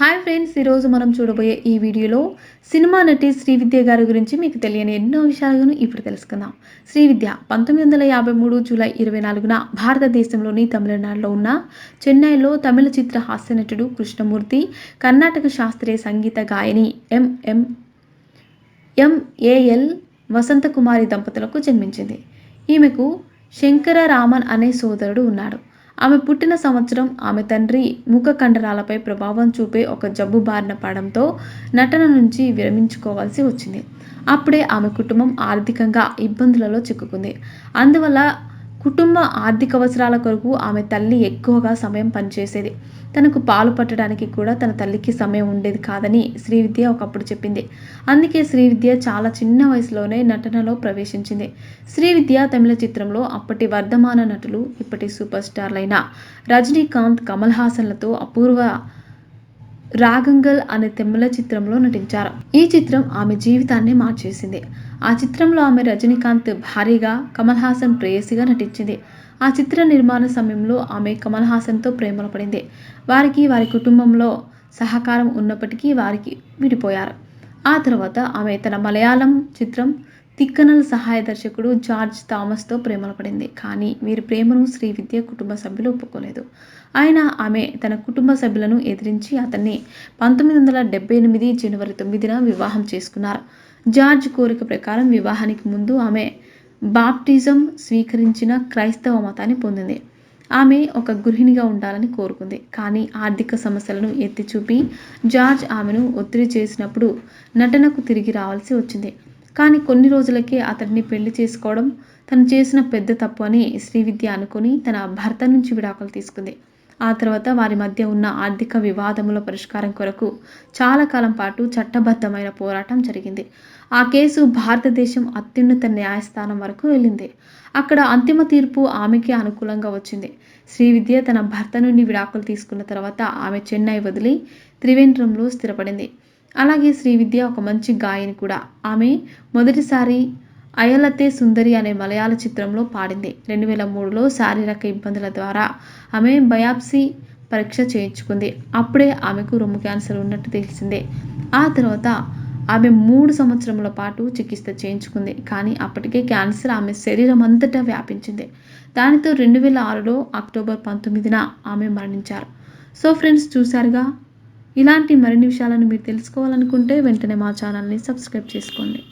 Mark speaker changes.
Speaker 1: Hi friends ఈరోజు మనం చూడబోయే ఈ వీడియోలో సినిమా నటి శ్రీవిద్య గారి గురించి మీకు తెలియని ఎన్నో విషయాలను ఇప్పుడు తెలుసుకుందాం. శ్రీవిద్య పంతొమ్మిది వందల యాభై మూడు జూలై ఇరవై నాలుగున భారతదేశంలోని తమిళనాడులో ఉన్న చెన్నైలో తమిళ చిత్ర హాస్య నటుడు కృష్ణమూర్తి కర్ణాటక శాస్త్రీయ సంగీత గాయని ఎంఎం ఎంఏఎల్ వసంతకుమారి దంపతులకు జన్మించింది. ఈమెకు శంకర రామన్ అనే సోదరుడు ఉన్నాడు. ఆమె పుట్టిన సంవత్సరం ఆమె తండ్రి ముఖ కండరాలపై ప్రభావం చూపే ఒక జబ్బు బారిన పడడంతో నటన నుంచి విరమించుకోవాల్సి వచ్చింది. అప్పుడే ఆమె కుటుంబం ఆర్థికంగా ఇబ్బందులలో చిక్కుకుంది. అందువల్ల కుటుంబ ఆర్థిక అవసరాల కొరకు ఆమె తల్లి ఎక్కువగా సమయం పనిచేసేది. తనకు పాలు పట్టడానికి కూడా తన తల్లికి సమయం ఉండేది కాదని శ్రీవిద్య ఒకప్పుడు చెప్పింది. అందుకే శ్రీవిద్య చాలా చిన్న వయసులోనే నటనలో ప్రవేశించింది. శ్రీవిద్య తమిళ చిత్రంలో అప్పటి వర్ధమాన నటులు ఇప్పటి సూపర్ స్టార్లైన రజనీకాంత్ కమల్ హాసన్లతో అపూర్వ రాగంగల్ అనే తమిళ చిత్రంలో నటించారు. ఈ చిత్రం ఆమె జీవితాన్ని మార్చేసింది. ఆ చిత్రంలో ఆమె రజనీకాంత్ భారీగా కమల్ హాసన్ ప్రేయసిగా నటించింది. ఆ చిత్ర నిర్మాణ సమయంలో ఆమె కమల్ హాసన్తో ప్రేమలో పడింది. వారికి వారి కుటుంబంలో సహకారం ఉన్నప్పటికీ వారికి విడిపోయారు. ఆ తర్వాత ఆమె తన మలయాళం చిత్రం తిక్కనల్ సహాయ దర్శకుడు జార్జ్ థామస్తో ప్రేమలో పడింది. కానీ వీరి ప్రేమను శ్రీవిద్య కుటుంబ సభ్యులు ఒప్పుకోలేదు. ఆయన ఆమె తన కుటుంబ సభ్యులను ఎదిరించి అతన్ని పంతొమ్మిది వందల డెబ్బై ఎనిమిది జనవరి తొమ్మిదిన వివాహం చేసుకున్నారు. జార్జ్ కోరిక ప్రకారం వివాహానికి ముందు ఆమె బాప్టిజం స్వీకరించిన క్రైస్తవ మతాన్ని పొందింది. ఆమె ఒక గృహిణిగా ఉండాలని కోరుకుంది. కానీ ఆర్థిక సమస్యలను ఎత్తి చూపి జార్జ్ ఆమెను ఒత్తిడి చేసినప్పుడు నటనకు తిరిగి రావాల్సి వచ్చింది. కానీ కొన్ని రోజులకే అతడిని పెళ్ళి చేసుకోవడం తను చేసిన పెద్ద తప్పు అని శ్రీవిద్య అనుకుని తన భర్త నుంచి విడాకులు తీసుకుంది. ఆ తర్వాత వారి మధ్య ఉన్న ఆర్థిక వివాదముల పరిష్కారం కొరకు చాలా కాలం పాటు చట్టబద్ధమైన పోరాటం జరిగింది. ఆ కేసు భారతదేశం అత్యున్నత న్యాయస్థానం వరకు వెళ్ళింది. అక్కడ అంతిమ తీర్పు ఆమెకి అనుకూలంగా వచ్చింది. శ్రీవిద్య తన భర్త నుండి విడాకులు తీసుకున్న తర్వాత ఆమె చెన్నై వదిలి త్రివేంద్రంలో స్థిరపడింది. అలాగే శ్రీవిద్య ఒక మంచి గాయని కూడా. ఆమె మొదటిసారి అయలతే సుందరి అనే మలయాళ చిత్రంలో పాడింది. రెండు వేల మూడులో శారీరక ఇబ్బందుల ద్వారా ఆమె బయాప్సీ పరీక్ష చేయించుకుంది. అప్పుడే ఆమెకు రొమ్ము క్యాన్సర్ ఉన్నట్టు తెలిసిందే. ఆ తర్వాత ఆమె మూడు సంవత్సరముల పాటు చికిత్స చేయించుకుంది. కానీ అప్పటికే క్యాన్సర్ ఆమె శరీరం అంతటా వ్యాపించింది. దానితో రెండు వేల ఆరులో అక్టోబర్ పంతొమ్మిదిన ఆమె మరణించారు. సో ఫ్రెండ్స్ చూశారుగా? ఇలాంటి మరిన్ని విషయాలను మీరు తెలుసుకోవాలనుకుంటే వెంటనే మా ఛానల్ని సబ్స్క్రైబ్ చేసుకోండి.